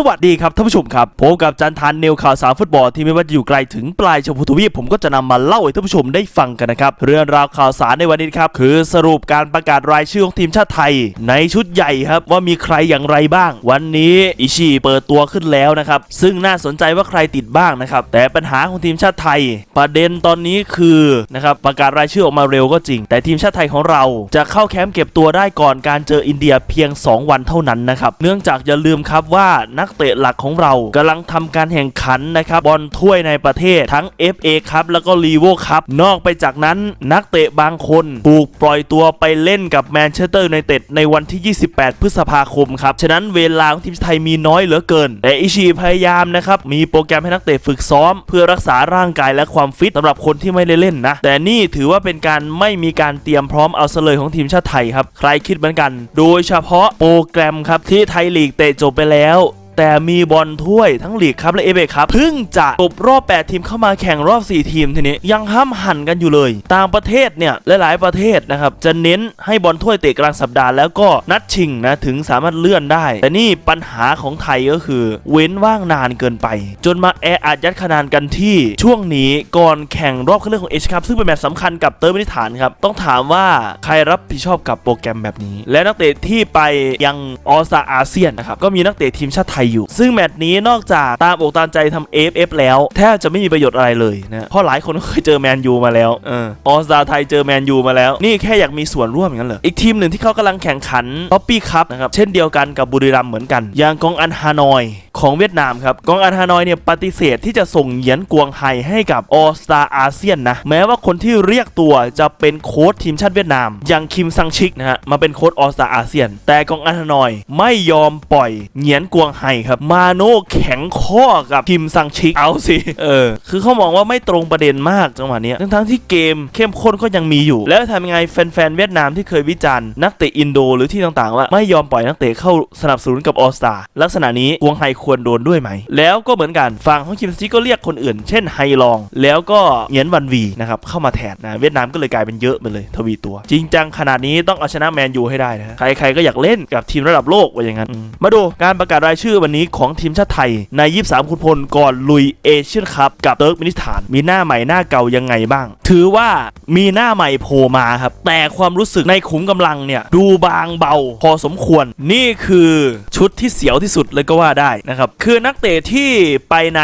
สวัสดีครับท่านผู้ชมครับพบกับจันทานเนวข่าวสารฟุตบอลที่ไม่ว่าจะอยู่ไกลถึงปลายชมพูทวีปผมก็จะนำมาเล่าให้ท่านผู้ชมได้ฟังกันนะครับ เรื่องราวข่าวสารในวันนี้ครับคือสรุปการประกาศรายชื่อของทีมชาติไทย ในชุดใหญ่ครับว่ามีใครอย่างไรบ้าง วันนี้อิชิเปิดตัวขึ้นแล้วนะครับซึ่งน่าสนใจว่าใครติดบ้างนะครับแต่ปัญหาของทีมชาติไทย ประเด็นตอนนี้คือนะครับประกาศรายชื่อออกมาเร็วก็จริง แต่ทีมชาติไทยของเราจะเข้าแคมป์เก็บตัวได้ก่อนการเจออินเดียเพียง 2 วันเท่านั้นนะครับเนื่องจากอย่าลืมครับว่านักกเตะหลักของเรากำลังทำการแข่งขันนะครับบอลถ้วยในประเทศทั้ง FA ครับแล้วก็ลีโวครับนอกไปจากนั้นนักเตะบางคนถูกปล่อยตัวไปเล่นกับแมนเชสเตอร์ยูไนเต็ดในวันที่ 28 พฤษภาคมครับ ฉะนั้นเวลาของทีมไทยมีน้อยเหลือเกิน แต่อิชิพยายามนะครับ มีโปรแกรมให้นักเตะฝึกซ้อม เพื่อรักษาร่างกายและความฟิตสำหรับคนที่ไม่ได้เล่นนะ แต่นี่ถือว่าเป็นการไม่มีการเตรียมพร้อมเอาเลยของทีมชาติไทยครับ ใครคิดเหมือนกัน โดยเฉพาะโปรแกรมครับที่ไทยลีกเตะจบไปแล้วแต่มีบอลถ้วยทั้งลีกครับและเอเบครับเพิ่งจะจบรอบ 8 ทีมเข้ามาแข่งรอบ 4 ทีมทีนี้ยังห้ามหันกันอยู่เลย ต่างประเทศเนี่ยหลายๆประเทศนะครับจะเน้นให้บอลถ้วยเตะกลางสัปดาห์แล้วก็นัดชิงนะถึงสามารถเลื่อนได้ แต่นี่ปัญหาของไทยก็คือ เว้นว่างนานเกินไป จนมาแออัดยัดขนานกันที่ช่วงนี้ก่อนแข่งรอบคัดเลือกของเอชครับซึ่งเป็นแมตช์สำคัญกับเติร์มินิฐานครับต้องถามว่าใครรับผิดชอบกับโปรแกรมแบบนี้ และนักเตะที่ไปยังออสตาอาเซียนนะครับก็มีนักเตะทีมชาติไทยอยู่ ซึ่งแมตช์นี้นอกจากตามอกตามใจทำ AFF แล้วแทบจะไม่มีประโยชน์อะไรเลยนะเพราะหลายคนก็เคยเจอแมนยูมาแล้วเออออสตาไทยเจอแมนยูมาแล้ว นี่แค่อยากมีส่วนร่วมอย่างนั้นเหรออีกทีมหนึ่งที่เขากำลังแข่งขันท็อปปี้คัพนะครับเช่นเดียวกันกับบุรีรัมย์เหมือนกัน อย่างกองอันฮานอยของเวียดนามครับกองอันฮานอยเนี่ยปฏิเสธที่จะส่งเหยียนกวงไฮให้กับออสตาอาเซียนนะแม้ว่าคนที่เรียกตัวจะเป็นโค้ชทีมชาติเวียดนาม อย่างคิมซังชิกนะฮะมาเป็นโค้ชออสตาอาเซียน แต่กองอันฮานอยไม่ยอมปล่อยเหยียนกวงไฮครับ มาโน่แข็งข้อกับคิมซังชิกเอาสิ เออ คือเขามองว่าไม่ตรงประเด็นมากจังหวะเนี้ยทั้งๆที่เกมเข้มข้นก็ยังมีอยู่ แล้วทำยังไงแฟนๆเวียดนามที่เคยวิจารณ์นักเตะอินโดหรือที่ต่างๆ ว่าไม่ยอมปล่อยนักเตะเข้าสนับสนุนกับออสตาลักษณะนี้กวงไฮควรโดนด้วยไหม แล้วก็เหมือนกันฝั่งของคิมซังชิกก็เรียกคนอื่น เช่นไฮลอง แล้วก็เหยียนวันวีนะครับเข้ามาแทนนะเวียดนามก็เลยกลายเป็นเยอะไปเลยทวีตัว จริงจังขนาดนี้ต้องเอาชนะแมนยูให้ได้นะใครๆก็อยากเล่นกับทีมระดับโลกว่าอย่างนั้นอืมมาดูการประกาศรายชื่อวันนี้ของทีมชาติไทยใน 23 คุณพลก่อนลุยเอเชียนคัพกับเติร์กมินิสถาน มีหน้าใหม่หน้าเก่ายังไงบ้าง ถือว่ามีหน้าใหม่โผล่มาครับ แต่ความรู้สึกในขุมกำลังเนี่ย ดูบางเบาพอสมควร นี่คือชุดที่เสียวที่สุดเลยก็ว่าได้นะครับ คือนักเตะที่ไปใน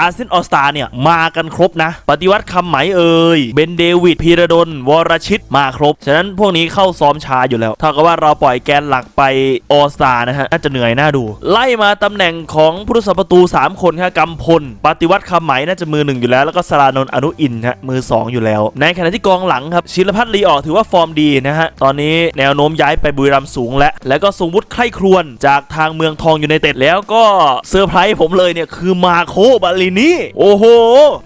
อาเซียนออสตาเนี่ย มากันครบนะ ปฏิวัติคำไหมเอ่ยเบนเดวิดพีระดลวรชิตมาครบ ฉะนั้นพวกนี้เข้าซ้อมช้าอยู่แล้วเท่ากับว่าเราปล่อยแกนหลักไปออสตานะฮะน่าจะเหนื่อยน่าดู ไล่มาตำแหน่งของผู้รักษาประตู 3 คนครับกำพล ปฏิวัติคำไหมน่าจะมือหนึ่งอยู่แล้ว แล้วก็สรานนท์อนุอินทร์ฮะมือ 2 อยู่แล้ว ในขณะที่กองหลังครับชิลพัฒน์ลีออกถือว่าฟอร์มดีนะฮะ ตอนนี้แนวโน้มย้ายไปบุรีรัมย์สูงแล้วแล้วก็ทรงวุฒิไข้ครวนจากทางเมืองทองอยู่ในเต็ดแล้วก็เซอร์ไพรส์ผมเลยเนี่ยคือมาโคบาลินีโอ้โห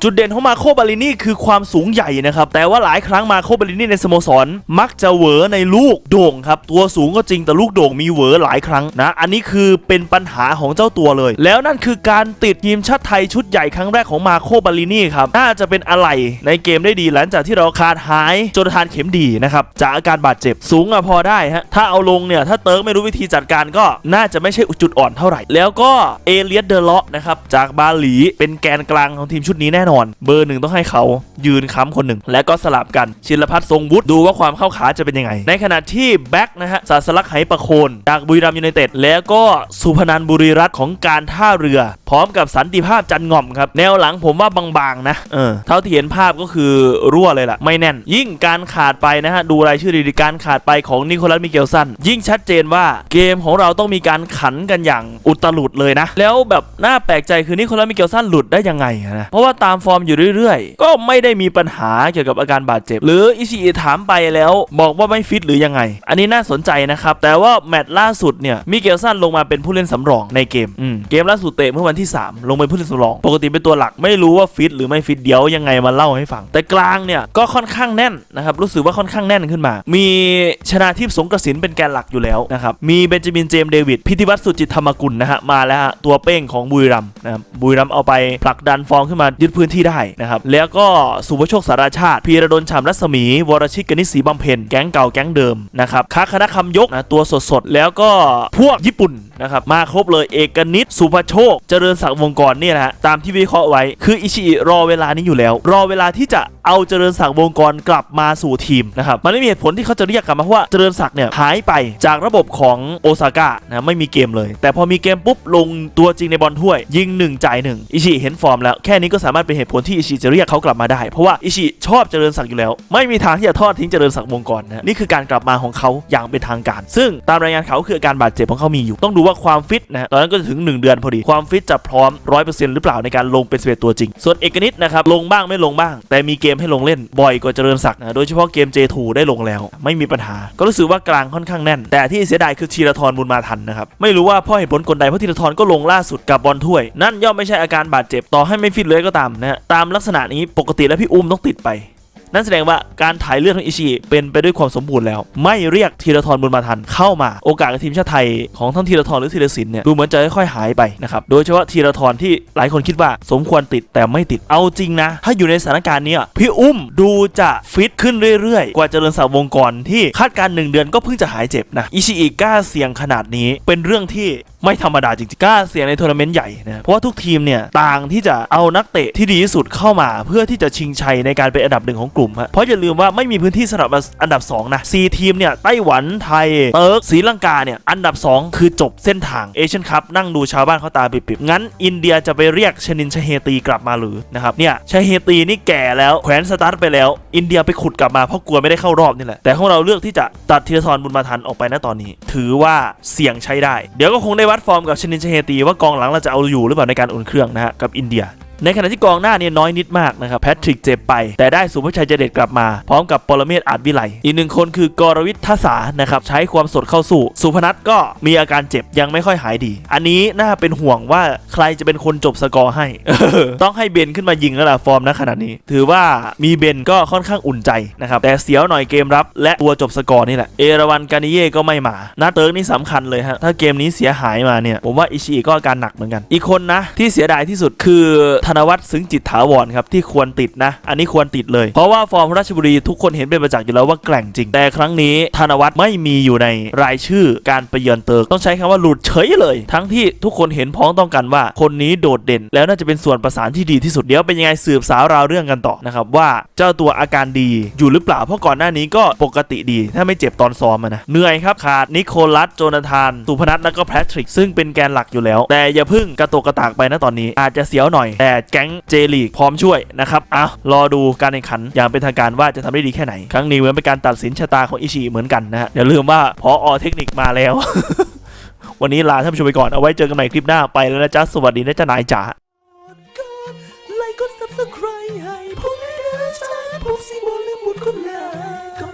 จุดเด่นของมาโคบาลินีคือความสูงใหญ่นะครับแต่ว่าหลายครั้งมาโคบาลินีในสโมสรมักจะเหวอในลูกโด่งครับตัวสูงก็จริงแต่ลูกโด่งมีเหวอหลายครั้งนะอันนี้คือเป็นปัญหาของเจ้าตัวเลย แล้วนั่นคือการติดทีมชาติไทยชุดใหญ่ครั้งแรกของมาโคบาลินี่ครับ น่าจะเป็นอะไรในเกมได้ดีหลังจากที่เราขาดหายจนทานเข็มดีนะครับ จากอาการบาดเจ็บสูงอะพอได้ฮะ ถ้าเอาลงเนี่ย ถ้าเติร์กไม่รู้วิธีจัดการก็น่าจะไม่ใช่จุดอ่อนเท่าไหร่ แล้วก็เอเลียสเดเลาะนะครับจากบาหลีเป็นแกนกลางของทีมชุดนี้แน่นอน เบอร์หนึ่งต้องให้เขายืนค้ำคนหนึ่ง และก็สลับกันชินพัฒน์ทรงวุฒิดูว่าความเข้าขาจะเป็นยังไง ในขณะที่แบ็กนะฮะศาสลักไหประโคนจากบุรีรัมย์ยูไนเต็ดแล้วก็สุพนันบุรีรัตน์ของการท่าเรือ พร้อมกับสันติภาพจันง่อมครับ แนวหลังผมว่าบางๆนะเออเท่าที่เห็นภาพก็คือรั่วเลยล่ะ ไม่แน่น ยิ่งการขาดไปนะฮะดูรายชื่อดีๆการขาดไปของนิโคลัสมิเกลสันยิ่งชัดเจนว่าเกมของเราต้องมีการขันกันอย่างอุตลุดเลยนะ แล้วแบบน่าแปลกใจคือนิโคลัสมิเกลสันหลุดได้ยังไงอะนะเพราะว่าตามฟอร์มอยู่เรื่อยๆ ก็ไม่ได้มีปัญหาเกี่ยวกับอาการบาดเจ็บ หรืออิชิอิถามไปแล้ว บอกว่าไม่ฟิตหรือยังไง อันนี้น่าสนใจนะครับแต่ว่าแมตช์ล่าสุดเนี่ยมิเกลสันลงมาเป็นผู้เล่นสำรองในเกมอืมเกมล่าสุดเตะเมื่อวันที่ 3 ลงเป็นผู้เล่นสำรอง ปกติเป็นตัวหลักไม่รู้ว่าฟิตหรือไม่ฟิตเดี๋ยวยังไงมาเล่าให้ฟัง แต่กลางเนี่ยก็ค่อนข้างแน่นนะครับรู้สึกว่าค่อนข้างแน่นขึ้นมา มีชนาทิพย์สงกระสินเป็นแกนหลักอยู่แล้วนะครับมีเบนจามินเจมส์เดวิดพิธิวัตรสุจิตธรรมกุลนะฮะมาแล้วฮะตัวเป้งของบุรีรัมย์นะครับบุรีรัมย์เอาไปผลักดันฟองขึ้นมายึดพื้นที่ได้นะครับแล้วก็สุภโชคสารชาติพีระดลฉ่ำรัศมี วรชิตกนิษฐ์ศรีบำเพ็ญแก๊งเก่าแก๊งเดิมนะครับค้าคณะคำยกนะตัวสดๆแล้วก็พวกญี่ปุ่นนะครับมาครบเลยเอกนิตสุภโชค เจริญศักดิ์วงกรเนี่ยนะฮะตามที่วิเคราะห์ไว้คืออิชิอิรอเวลานี้อยู่แล้ว รอเวลาที่จะเอาเจริญศักดิ์วงกรกลับมาสู่ทีมนะครับมันไม่มีเหตุผลที่เขาจะเรียกกลับมาเพราะว่าเจริญศักดิ์เนี่ยหายไปจากระบบของโอซาก้านะไม่มีเกมเลย แต่พอมีเกมปุ๊บลงตัวจริงในบอลถ้วย ยิงหนึ่งจ่ายหนึ่งอิชิเห็นฟอร์มแล้วแค่นี้ก็สามารถเป็นเหตุผลที่อิชิจะเรียกเขากลับมาได้เพราะว่าอิชิชอบเจริญศักดิ์อยู่แล้ว ไม่มีทางที่จะทอดทิ้งเจริญศักดิ์วงกรนะนี่คือการกลับมาของเขาอย่างเป็นทางการ ซึ่งตามรายงานเขาคืออาการบาดเจ็บของเขามีอยู่ต้องดูว่าความฟิตนะตอนนั้นก็จะถึง 1 เดือนพอดีความฟิตจะพร้อม100%หรือเปล่าในการลงเป็นสเปตัวจริงส่วนเอกนิตนะครับลงบ้างไม่ลงบ้าง แต่มีเกมมให้ลงเล่นบ่อยกว่าเจริญศักดิ์นะโดยเฉพาะเกม J2 ได้ลงแล้ว ไม่มีปัญหา ก็รู้สึกว่ากลางค่อนข้างแน่น แต่ที่เสียดายคือธีรทรบุญมาทันนะครับ ไม่รู้ว่าเพ่อเหตุผลกลใดเพราะธีรทรก็ลงล่าสุดกับบอลถ้วย นั่นย่อมไม่ใช่อาการบาดเจ็บต่อให้ไม่ฟิตเลยก็ตามนะฮะตามลักษณะนี้ปกติแล้วพี่อุ้มต้องติดไป นั่นแสดงว่าการถ่ายเลือดของอิชิเป็นไปด้วยความสมบูรณ์แล้ว ไม่เรียกธีรทรบุญมาทันเข้ามาโอกาสกับทีมชาติไทยของทั้งธีรทรหรือธีรศิลป์เนี่ยดูเหมือนจะค่อยๆหายไปนะครับโดยเฉพาะธีรทรที่หลายคนคิดว่าสมควรติดแต่ไม่ติดเอาจริงนะ ถ้าอยู่ในสถานการณ์นี้พี่อุ้มดูจะฟิตขึ้นเรื่อยๆ กว่าเจริญศักดิ์วงกรที่คาดการณ์หนึ่งเดือนก็เพิ่งจะหายเจ็บนะอิชิอิกล้าเสี่ยงขนาดนี้เป็นเรื่องที่ ไม่ธรรมดาจริงๆกล้าเสี่ยงในทัวร์นาเมนต์ใหญ่นะเพราะว่าทุกทีมเนี่ยต่างที่จะเอานักเตะที่ดีที่สุดเข้ามา เพื่อที่จะชิงชัยในการเป็นอันดับหนึ่งของกลุ่มฮะเพราะอย่าลืมว่าไม่มีพื้นที่สำหรับอันดับ2นะซีทีมเนี่ยไต้หวันไทยเติร์กศรีลังกาเนี่ยอันดับ 2 คือจบเส้นทางเอเชียนคัพนั่งดูชาวบ้านเขาตาปิบๆงั้นอินเดียจะไปเรียกชนินชเฮตีกลับมาหรือนะครับเนี่ยชเฮตีนี่แก่แล้วแขวนสตาร์ทไปแล้ว อินเดียไปขุดกลับมาเพราะกลัวไม่ได้เข้ารอบนี่แหละแต่ของเราเลือกที่จะตัดธีรทรบุญมาทันออกไปณตอนนี้ ถือว่าเสี่ยงใช้ได้ เดี๋ยวก็คงได้วัดฟอร์มกับชนินเชเฮตีว่ากองหลังเราจะเอาอยู่หรือเปล่าในการอุ่นเครื่องนะฮะกับอินเดีย ในขณะที่กองหน้าเนี่ยน้อยนิดมากนะครับแพทริกเจ็บไป แต่ได้สุภชัยเจเดตกลับมา พร้อมกับปรเมศอาจวิไลอีกหนึ่งคนคือกรวิทย์ทศานะครับใช้ความสดเข้าสู้ สุพนัทก็มีอาการเจ็บยังไม่ค่อยหายดี อันนี้น่าเป็นห่วงว่าใครจะเป็นคนจบสกอร์ให้ ต้องให้เบนขึ้นมายิงแล้วล่ะฟอร์มณขณะนี้ ถือว่ามีเบนก็ค่อนข้างอุ่นใจนะครับแต่เสียวหน่อยเกมรับ และตัวจบสกอร์นี่แหละเอราวันกานิเย่ก็ไม่มานาเติร์กนี่สำคัญเลยฮะถ้าเกมนี้เสียหายมาเนี่ยผมว่าอิชิอิก็อาการหนักเหมือนกัน อีกคนนะที่เสียดายที่สุดคือธนวัฒน์ซึ้งจิตถาวรครับที่ควรติดนะ อันนี้ควรติดเลย เพราะว่าฟอร์มราชบุรีทุกคนเห็นเป็นประจักษ์อยู่แล้วว่าแกร่งจริง แต่ครั้งนี้ธนวัฒน์ไม่มีอยู่ในรายชื่อการไปเยือนเติร์กต้องใช้คำว่าหลุดเฉยเลย ทั้งที่ทุกคนเห็นพ้องต้องกันว่า คนนี้โดดเด่น แล้วน่าจะเป็นส่วนประสานที่ดีที่สุดเดี๋ยวเป็นยังไงสืบสาวราวเรื่องกันต่อนะครับว่าเจ้าตัวอาการดีอยู่หรือเปล่าเพราะก่อนหน้านี้ก็ปกติดีถ้าไม่เจ็บตอนซ้อมนะเหนื่อยครับขาดนิโคลัสโจนาธานสุพนัทแล้วก็แพทริก ซึ่งเป็นแกนหลักอยู่แล้ว แต่อย่าพึ่งกระตกกระตากไปนะตอนนี้อาจจะเสียวหน่อยแต่8 แก๊งเจลีกพร้อมช่วยนะครับอ้ารอดูการแข่งขันอย่างเป็นทางการว่าจะทำได้ดีแค่ไหน ครั้งนี้เหมือนเป็นการตัดสินชะตาของอิชิเหมือนกันนะฮะอย่าลืมว่าพออเทคนิคมาแล้ว วันนี้ลาท่านผู้ชมไปก่อนเอาไว้เจอกันใหม่คลิปหน้าไปแล้วนะจ๊ะสวัสดีนะจ๊ะนายจ๋าไลค์กดซับสไครต์ให้ผมด้วยนะจ๊ะผมสิบอลืมหมดคนละ